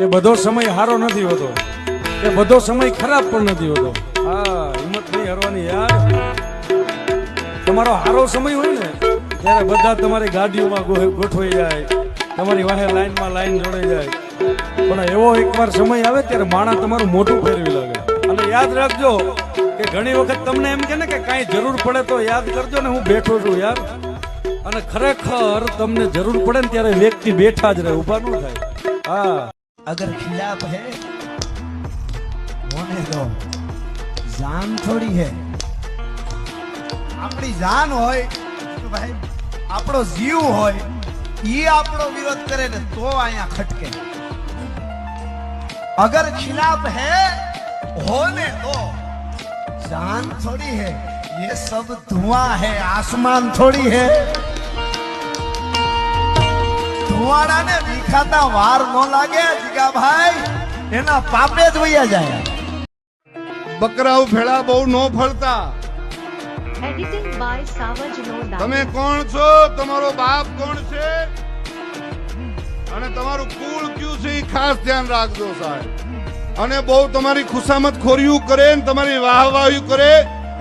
એ બધો સમય સારો નથી હોતો. એ બધો સમય ખરાબ પણ નથી હોતો. હા, હિંમત નહીં હરવાની યાર. તમારો સારો સમય હોય ને, ત્યારે બધા તમારી ગાડીઓમાં ગોઠવાઈ જાય. તમારી વાહે લાઈનમાં લાઈન જોડાઈ જાય. પણ એવો એકવાર સમય આવે ત્યારે માણા તમારું મોટું ફેરવી લાગે. અને યાદ રાખજો કે ઘણી વખત તમને એમ કે ને કે કાંઈ જરૂર પડે તો યાદ કરજો ને હું બેઠો છું યાર. અને ખરેખર તમને જરૂર પડે ને ત્યારે વ્યક્તિ બેઠા જ રહે, ઊભા ન થાય. હા. अगर खिलाफ है होने दो जान थोड़ी है આપણી જાન હોય તો ભાઈ આપણો જીવ હોય ઈ આપણો વિરોધ કરે ને તો અહીંયા ખટકે અગર ખિલાફ है होने दो जान थोड़ी है ये सब धुआं है आसमान थोड़ी है ધુવાડાને વિખાતા વાર ન લાગે જીગાભાઈ. એના પાપે જ વયા જાય. બકરાઓ ભેળા બહુ ન ફળતા. તમે કોણ છો? તમારો બાપ કોણ છે? અને તમારું કુળ કયું છે એ ખાસ ધ્યાન રાખજો સાહેબ. અને બહુ તમારી ખુશામત ખોરિયું કરે ને તમારી વાહવાહી કરે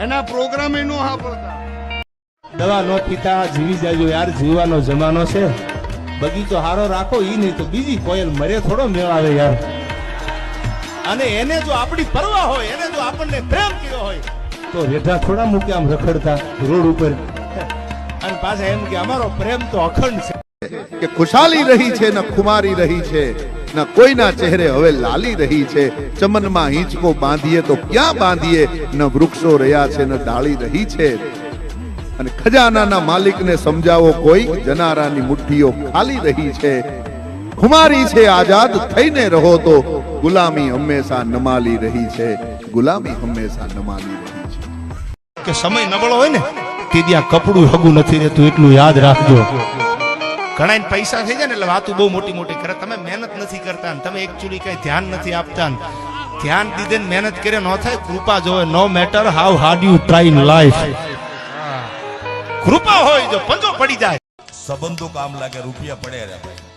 એના પ્રોગ્રામ એ નો પડતા દવા નો પીતા જીવી જાજો યાર જીવવાનો જમાનો છે. બગીચો હારો રાખો, ઈ નહીં તો બીજી કોયલ મરે થોડો મેળાવે યાર. અને એને જો આપણી પરવા હોય, એને જો આપણને પ્રેમ કર્યો હોય, તો રેઢા થોડા મૂકે આમ રખડતા રોડ ઉપર. અને પાછા એમ કે અમારો પ્રેમ તો અખંડ છે. કે ખુશાલી રહી છે, ને ખુમારી રહી છે, ના કોઈના ચહેરે હવે લાલી રહી છે. ચમનમાં હિંચકો બાંધીએ તો ક્યાં બાંધીએ? ન વૃક્ષો રહ્યા છે, ન ડાળી રહી છે. અને ખજાનાના માલિકને સમજાવો કોઈ, જનારાની મુઠ્ઠીઓ ખાલી રહી છે. ખુમારી છે આઝાદ, થઈને રહો તો ગુલામી હંમેશા નમાલી રહી છે. ગુલામી હંમેશા નમાલી રહી છે. કે સમય નબળો હોય ને તે ત્યાં કપડું હગું નથી રહેતું, એટલું યાદ રાખજો. ઘણા પૈસા થઈ જાય ને, એટલે વાતું બહુ મોટી મોટી કરે. તમે મહેનત નથી કરતા તમે એકચ્યુઅલી કઈ ધ્યાન નથી આપતા ધ્યાન દીધે મહેનત કરે ન થાય, કૃપા જોવે no matter how hard you try life કૃપા હોય જો પંજો પડી જાય સંબંધો કામ લાગે રૂપિયા પડ્યા રહ્યા ભાઈ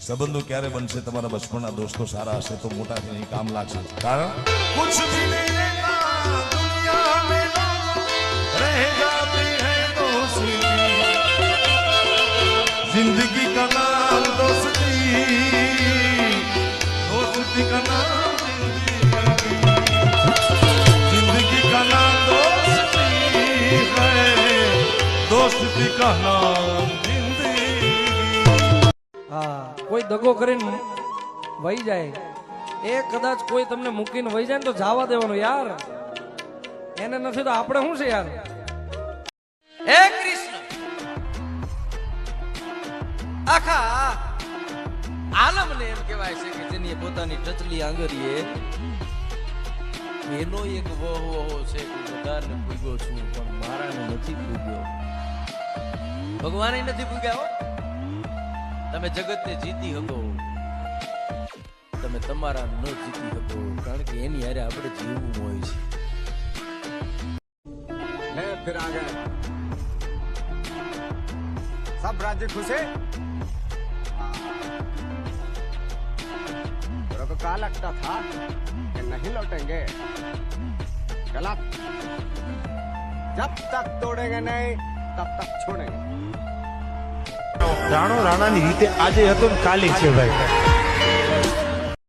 સંબંધો ક્યારે બનશે તમારા બચપનના દોસ્તો સારા હશે તો મોટા થઈને કામ લાગશે કારણ કુછ ભી નહીં રહેગા દુનિયા મેં રહ જાતી હૈ દોસ્તી जिंदगी का नाम दोस्ती दोस्ती का नाम दोस्ती का नाम जिंदगी હા કોઈ દગો કરીને વહી જાય એ કદાચ કોઈ તમને મૂકીને વહી જાય ને તો જવા દેવાનું યાર એને નથી તો આપણે શું છે યાર હે કૃષ્ણ આખા આલમને એમ કહેવાય છે કે જેની પોતાની ટચલી આંગળીએ એનો એક વહો વહો છે કે બધાને પૂગ્યો છું પણ મારાને નથી પૂગ્યો ભગવાને નથી પૂગ્યા હો તમે જગતને જીતી શકો તમે તમારા ન જીતી શકો કારણ કે એની હારે આપણે જીવવું હોય છે है फिर आ गए सब राज्य खुश है तेरे को कहा लगता था कि नहीं लौटेंगे गलत जब तक तोड़ेंगे नहीं છોડે. રાણો રાણાની રીતે આજે હતો ને કાલે છે ભાઈ.